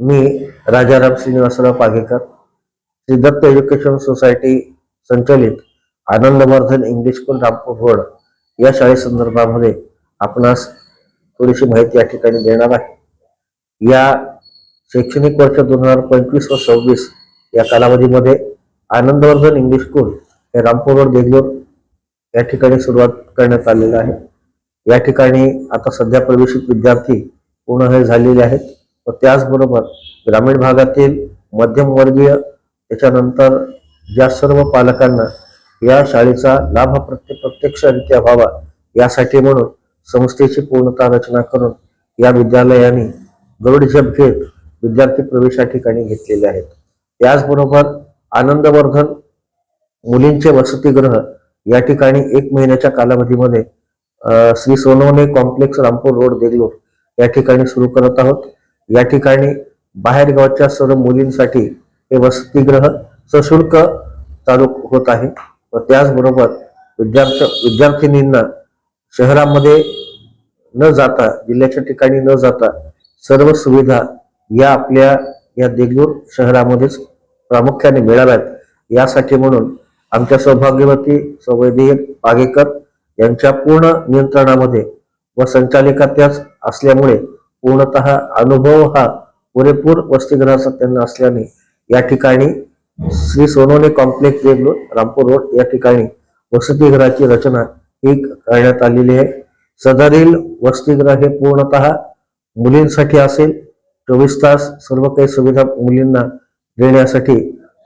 मी Rajaram Shrinivasrao Pagekar Shri Datta education society संचलित Anandvardhan English school Rampur road या शाळेसंदर्भामध्ये आपणास थोडीशी माहिती या ठिकाणी देणार आहे. या शैक्षणिक वर्ष दोन हजार पंचवीस व सव्वीस या कालावधीमध्ये आनंदवर्धन इंग्लिश स्कूल हे रामपूर रोड बेंगलोर या ठिकाणी सुरुवात करण्यात आलेलं आहे. या ठिकाणी आता सध्या प्रवेशित विद्यार्थी पूर्ण हे झालेले आहेत. व त्याचबरोबर ग्रामीण भागातील मध्यमवर्गीय त्याच्यानंतर ज्या सर्व पालकांना या शाळेचा लाभ प्रत्य प्रत्यक्षरित्या व्हावा यासाठी म्हणून संस्थेची पूर्णता रचना करून या विद्यालयाने गरुड झेप घेत विद्यार्थी प्रवेश या ठिकाणी घेतलेले आहेत. त्याचबरोबर आनंदवर्धन मुलींचे वसतिगृह या ठिकाणी एक महिन्याच्या कालावधीमध्ये श्री सोनवणे कॉम्प्लेक्स रामपूर रोड देगलूर या ठिकाणी सुरू करत आहोत. या ठिकाणी बाहेरगावच्या सर्व मुलींसाठी हे वसतिगृह सशुल्क चालू होत आहे. व त्याचबरोबर विद्यार्थी विद्यार्थिनींना शहरामध्ये न जाता जिल्ह्याच्या ठिकाणी न जाता सर्व सुविधा या आपल्या या देगलूर शहरामध्येच प्रामुख्याने मिळाव्यात. यासाठी म्हणून आमच्या सौभाग्यवती सौवैदीय पागेकर यांच्या पूर्ण नियंत्रणामध्ये व संचालिका त्याच असल्यामुळे पूर्णतः अनुभव हा पुरेपूर वसतिगृहाचा त्यांना असल्याने या ठिकाणी श्री सोनवणे कॉम्प्लेक्स बेंगलोर रामपूर रोड या ठिकाणी वसतिगृहाची रचना ही करण्यात आलेली आहे. सदरील वसतिगृह हे पूर्णतः मुलींसाठी असेल. चोवीस तास सर्व काही सुविधा मुलींना देण्यासाठी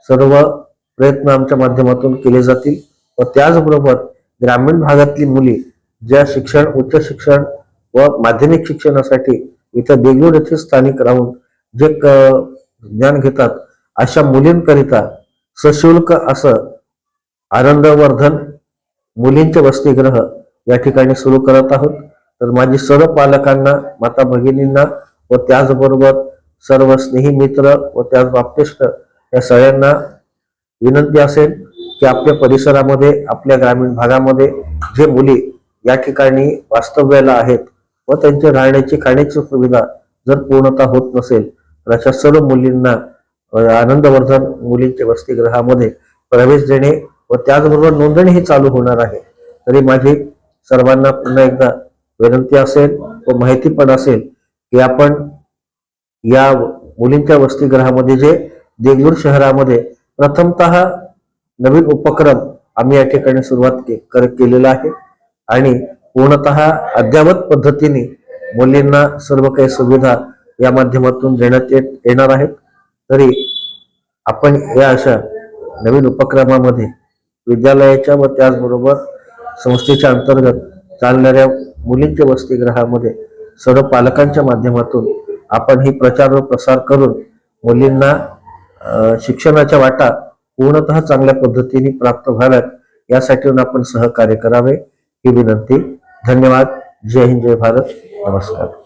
सर्व प्रयत्न आमच्या माध्यमातून केले जातील व त्याचबरोबर ग्रामीण भागातली मुली ज्या शिक्षण उच्च शिक्षण व माध्यमिक शिक्षणासाठी इथं देगलूर येथे स्थानिक राहून जे क- ज्ञान घेतात अशा मुलींकरिता सशुल्क असं आनंदवर्धन मुलींचे वसतिगृह या ठिकाणी सुरू करत आहोत. तर माझी सर्व पालकांना माता भगिनींना व त्याचबरोबर सर्व स्नेही मित्र व त्याच बाप्तिष्ट या सगळ्यांना विनंती असेल की आपल्या परिसरामध्ये आपल्या ग्रामीण भागामध्ये जे मुली या ठिकाणी वास्तव्याला आहेत व त्यांची राहण्याची खाण्याची सुविधा जर पूर्णता होत नसेल तर अशा सर्व मुलींना आनंदवर्धन मुलींच्या वसतिगृहामध्ये प्रवेश देणे व त्याचबरोबर नोंदणी ही चालू होणार आहे. तरी माझी सर्वांना पुन्हा एकदा विनंती असेल व माहिती पण असेल की आपण या मुलींच्या वसतिगृहामध्ये जे देगलूर शहरामध्ये प्रथमतः नवीन उपक्रम आम्ही या ठिकाणी सुरुवात के, केलेला आहे. आणि पूर्णतः अद्यावत पद्धतीने मुलींना सर्व काही सुविधा या माध्यमातून देण्यात येत येणार आहेत. तरी आपण या अशा नवीन उपक्रमामध्ये विद्यालयाच्या व त्याचबरोबर संस्थेच्या अंतर्गत चालणाऱ्या मुलींच्या वसतिगृहामध्ये सर्व पालकांच्या माध्यमातून आपण ही प्रचार व प्रसार करून मुलींना शिक्षणाच्या वाटा पूर्णतः चांगल्या पद्धतीने प्राप्त व्हाव्यात यासाठी आपण सहकार्य करावे ही विनंती धन्यवाद. जय हिंद जय भारत. नमस्कार.